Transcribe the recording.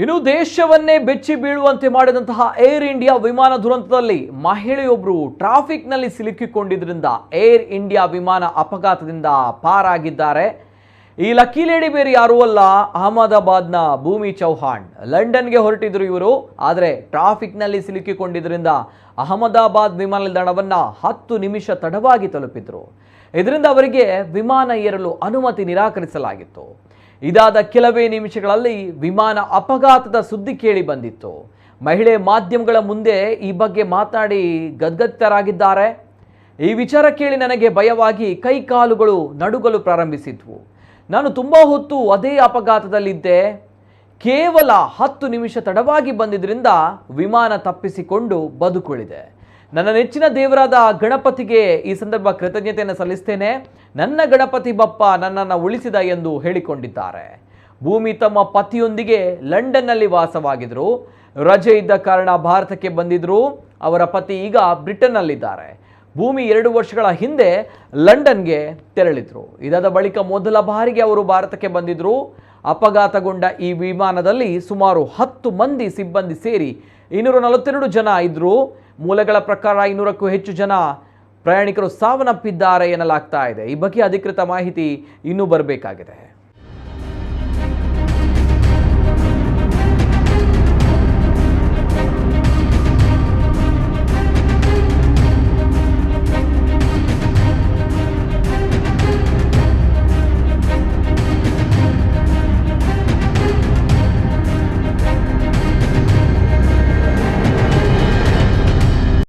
ಇನ್ನು ದೇಶವನ್ನೇ ಬೆಚ್ಚಿ ಬೀಳುವಂತೆ ಮಾಡಿದಂತಹ ಏರ್ ಇಂಡಿಯಾ ವಿಮಾನ ದುರಂತದಲ್ಲಿ ಮಹಿಳೆಯೊಬ್ಬರು ಟ್ರಾಫಿಕ್ನಲ್ಲಿ ಸಿಲುಕಿಕೊಂಡಿದ್ದರಿಂದ ಏರ್ ಇಂಡಿಯಾ ವಿಮಾನ ಅಪಘಾತದಿಂದ ಪಾರಾಗಿದ್ದಾರೆ. ಈ ಲಕ್ಕಿ ಲೇಡಿ ಬೇರೆ ಯಾರೂ ಅಲ್ಲ, ಅಹಮದಾಬಾದ್ನ ಭೂಮಿ ಚೌಹಾಣ್. ಲಂಡನ್ಗೆ ಹೊರಟಿದ್ರು ಇವರು, ಆದರೆ ಟ್ರಾಫಿಕ್ನಲ್ಲಿ ಸಿಲುಕಿಕೊಂಡಿದ್ದರಿಂದ ಅಹಮದಾಬಾದ್ ವಿಮಾನ ನಿಲ್ದಾಣವನ್ನ ಹತ್ತು ನಿಮಿಷ ತಡವಾಗಿ ತಲುಪಿದ್ರು. ಇದರಿಂದ ಅವರಿಗೆ ವಿಮಾನ ಏರಲು ಅನುಮತಿ ನಿರಾಕರಿಸಲಾಗಿತ್ತು. ಇದಾದ ಕೆಲವೇ ನಿಮಿಷಗಳಲ್ಲಿ ವಿಮಾನ ಅಪಘಾತದ ಸುದ್ದಿ ಕೇಳಿ ಬಂದಿತ್ತು. ಮಹಿಳೆ ಮಾಧ್ಯಮಗಳ ಮುಂದೆ ಈ ಬಗ್ಗೆ ಮಾತನಾಡಿ ಗದ್ಗದಿತರಾಗಿದ್ದಾರೆ ಈ ವಿಚಾರ ಕೇಳಿ ನನಗೆ ಭಯವಾಗಿ ಕೈ ಕಾಲುಗಳು ನಡುಗಲು ಪ್ರಾರಂಭಿಸಿದ್ವು. ನಾನು ತುಂಬ ಹೊತ್ತು ಅದೇ ಅಪಘಾತದಲ್ಲಿದ್ದೆ. ಕೇವಲ ಹತ್ತು ನಿಮಿಷ ತಡವಾಗಿ ಬಂದಿದ್ದರಿಂದ ವಿಮಾನ ತಪ್ಪಿಸಿಕೊಂಡು ಬದುಕುಳಿದೆ. ನನ್ನ ನೆಚ್ಚಿನ ದೇವರಾದ ಗಣಪತಿಗೆ ಈ ಸಂದರ್ಭ ಕೃತಜ್ಞತೆಯನ್ನು ಸಲ್ಲಿಸ್ತೇನೆ. ನನ್ನ ಗಣಪತಿ ಬಪ್ಪ ನನ್ನನ್ನು ಉಳಿಸಿದ ಎಂದು ಹೇಳಿಕೊಂಡಿದ್ದಾರೆ. ಭೂಮಿ ತಮ್ಮ ಪತಿಯೊಂದಿಗೆ ಲಂಡನ್ನಲ್ಲಿ ವಾಸವಾಗಿದ್ರು ರಜೆ ಇದ್ದ ಕಾರಣ ಭಾರತಕ್ಕೆ ಬಂದಿದ್ರು ಅವರ ಪತಿ ಈಗ ಬ್ರಿಟನ್ನಲ್ಲಿದ್ದಾರೆ. ಭೂಮಿ ಎರಡು ವರ್ಷಗಳ ಹಿಂದೆ ಲಂಡನ್ಗೆ ತೆರಳಿದ್ರು. ಇದಾದ ಬಳಿಕ ಮೊದಲ ಬಾರಿಗೆ ಅವರು ಭಾರತಕ್ಕೆ ಬಂದಿದ್ರು. ಅಪಘಾತಗೊಂಡ ಈ ವಿಮಾನದಲ್ಲಿ ಸುಮಾರು ಹತ್ತು ಮಂದಿ ಸಿಬ್ಬಂದಿ ಸೇರಿ ಇನ್ನೂರ ನಲವತ್ತೆರಡು ಜನ ಇದ್ರು. ಮೂಲಗಳ ಪ್ರಕಾರ ಇನ್ನೂರಕ್ಕೂ ಹೆಚ್ಚು ಜನ ಪ್ರಯಾಣಿಕರು ಸಾವನ್ನಪ್ಪಿದ್ದಾರೆ ಎನ್ನಲಾಗ್ತಾ ಇದೆ. ಈ ಬಗ್ಗೆ ಅಧಿಕೃತ ಮಾಹಿತಿ ಇನ್ನೂ ಬರಬೇಕಾಗಿದೆ.